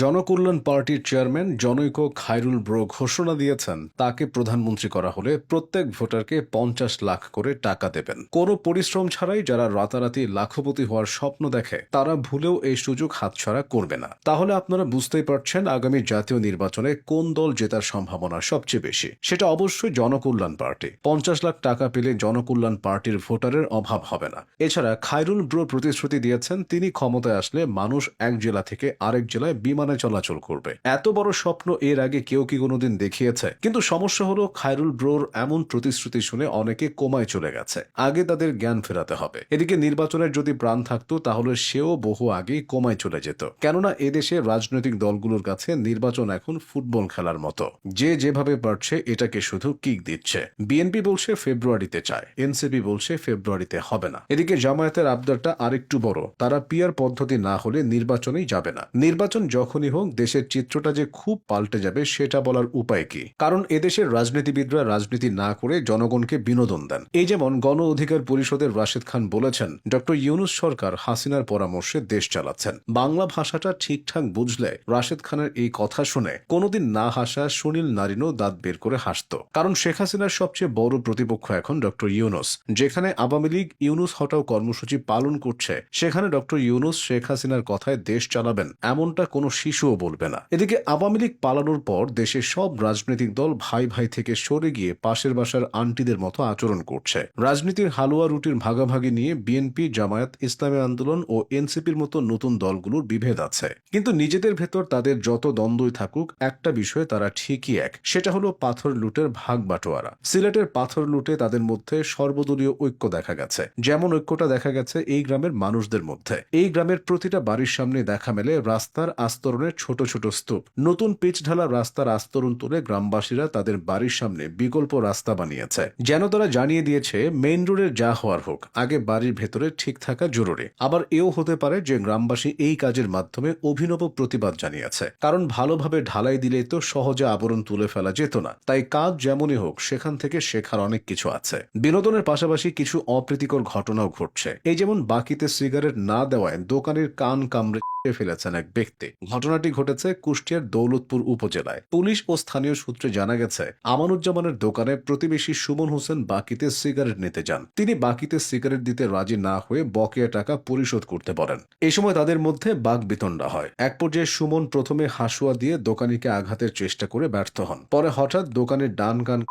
জনকল্যাণ পার্টির চেয়ারম্যান জনৈক খায়রুল ব্রো ঘোষণা দিয়েছেন, তাকে প্রধানমন্ত্রী করা হলে প্রত্যেক ভোটারকে পঞ্চাশ লাখ করে টাকা দেবেন। কোনো পরিশ্রম ছাড়াই যারা রাতারাতি লাখপতি হওয়ার স্বপ্ন দেখে, তারা ভুলেও এই সুযোগ হাতছাড়া করবে না। তাহলে আপনারা বুঝতেই পারছেন আগামী জাতীয় নির্বাচনে কোন দল জেতার সম্ভাবনা সবচেয়ে বেশি। সেটা অবশ্যই জনকল্যাণ পার্টি। পঞ্চাশ লাখ টাকা পেলে জনকল্যাণ পার্টির ভোটারের অভাব হবে না। এছাড়া খায়রুল ব্রো প্রতিশ্রুতি দিয়েছেন, তিনি ক্ষমতায় আসলে মানুষ এক জেলা থেকে আরেক জেলায় বিমানে চলাচল করবে। এত বড় স্বপ্ন এর আগে কেউ কি কোনোদিন দেখিয়েছে? কিন্তু সমস্যা হলো, খায়রুল ব্রোর এমন প্রতিশ্রুতি শুনে অনেকে কোমায় চলে গেছে। আগে তাদের জ্ঞান ফেরাতে হবে। এদিকে নির্বাচনের যদি প্রাণ থাকতো, তাহলে সেও বহু আগেই কোমায় চলে যেত। কেননা এদেশে রাজনৈতিক দলগুলোর কাছে নির্বাচন এখন ফুটবল খেলার মতো। যে যেভাবে পারছে এটাকে শুধু কিক দিচ্ছে। বিএনপি বলছে ফেব্রুয়ারিতে চায়। এনসিপি বলছে ফেব্রুয়ারিতে হবে না। এদিকে জামায়াতের আবদারটা আরেকটু বড়। তারা পিয়ার পদ্ধতি না হলে নির্বাচনেই যাবে না। নির্বাচন যখনই হোক, দেশের চিত্রটা যে খুব পাল্টে যাবে, সেটা বলার উপায় কি? কারণ এদেশের রাজনীতিবিদরা রাজনীতি না করে জনগণকে বিনোদন দেন। এই যেমন গণ অধিকার পরিষদের রাশেদ খান বলেছেন, ডক্টর ইউনুস সরকার হাসিনার পরামর্শে দেশ চালাচ্ছেন। বাংলা ভাষাটা ঠিকঠাক বুঝলে রাশেদ খানের এই কথা শুনে কোনোদিন না হাসা সুনীল নারিনও দাঁত বের করে হাসত। কারণ শেখ হাসিনার সবচেয়ে বড় প্রতিপক্ষ এখন ডক্টর ইউনুস। যেখানে আওয়ামী লীগ ইউনুস হটাও কর্মসূচি পালন করছে, সেখানে ডক্টর ইউনুস শেখ হাসিনার কথায় দেশ চালাবেন, এমনটা কোনো শিশুও বলবে না। এদিকে আওয়ামী লীগ পালানোর পর দেশের সব রাজনৈতিক দল ভাই ভাই থেকে সরে গিয়ে পাশের বাসার আন্টিদের মতো আচরণ করছে। রাজনীতির হালুয়া রুটির ভাগাভাগি নিয়ে বিএনপি, জামায়াত, ইসলামী আন্দোলন ও এনসিপির মতো নতুন দলগুলোর বিভেদ আছে। কিন্তু নিজেদের ভেতর তাদের যত দ্বন্দ্বই থাকুক, একটা বিষয়ে তারা ঠিকই এক, সেটা হলো পাথর লুটের ভাগ বাটোয়ারা। সিলেটের পাথর লুটে তাদের মধ্যে সর্বদলীয় ঐক্য দেখা গেছে। যেমন ঐক্যটা দেখা গেছে এই গ্রামের মানুষদের মধ্যে। এই গ্রামের প্রতিটা বাড়ির সামনে দেখা মেলে রাস্তার আস্তরণের ছোট ছোট স্তূপ। নতুন পিচ ঢালা রাস্তার আস্তরণ তুলে গ্রামবাসীরা তাদের বাড়ির সামনে বিকল্প রাস্তা বানিয়েছে। যেন তারা জানিয়ে দিয়েছে, মেইন রোডের যা হওয়ার হোক, আগে বাড়ির ভেতরে ঠিক থাকা জরুরি। আবার এও হতে পারে যে গ্রামবাসী এই কাজের মাধ্যমে অভিনব প্রতিবাদ জানিয়েছে। কারণ ভালোভাবে ঢালাই দিলেই তো সহজে আবরণ তুলে ফেলা যেত না। তাই কাজ যেমনই হোক, সেখান থেকে শেখার অনেক কিছু আছে। বিনোদনের পাশাপাশি কিছু অপ্রীতিকর ঘটনাও ঘটছে। এই যেমন বাকিতে সিগারেট না দেওয়ায় দোকানের কান কামড়ে ফেলেছেন এক ব্যক্তি। ঘটনাটি ঘটেছে কুষ্টিয়ার দৌলতপুর উপজেলায়। পুলিশ ও স্থানীয় সূত্রে জানা গেছে, আমানুজ্জামানের দোকানে প্রতিবেশী সুমন হোসেন বাকিতে সিগারেট নিতে যান। তিনি বাকিতে সিগারেট দিতে রাজি না হয়ে বকেয়া টাকা পরিশোধ করতে বলেন। এই সময় তাদের মধ্যে বাঘ বিতণ্ডা হয়। এক পর্যায়ে সুমন প্রথমে হাসুয়া দিয়ে দোকানিকে আঘাতের চেষ্টা করে ব্যর্থ হন। পরে হঠাৎ দোকানের ডান কান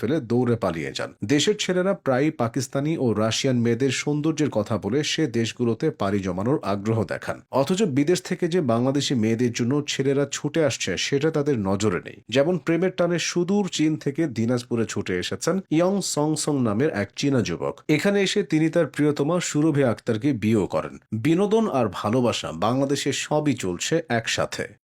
ফেলে দৌড়ে পালিয়ে যান। দেশের ছেলেরা প্রায়ই পাকিস্তানি ও রাশিয়ান মেয়েদের সৌন্দর্যের কথা বলে সে দেশগুলোতে পাড়ি জমানোর আগ্রহ দেখান। অথচ বিদেশ থেকে যে বাংলাদেশি মেয়েদের জন্য ছেলেরা ছুটে আসছে, সেটা তাদের নজরে নেই। যেমন প্রেমের টানে সুদূর চীন থেকে দিনাজপুরে ছুটে এসেছেন ইয়ং সং সং নামের এক চীনা যুবক। এখানে এসে তিনি তার প্রিয়তমা সুরভি আক্তারকে বিয়েও করেন। বিনোদন আর ভালোবাসা বাংলাদেশে সবই চলছে একসাথে।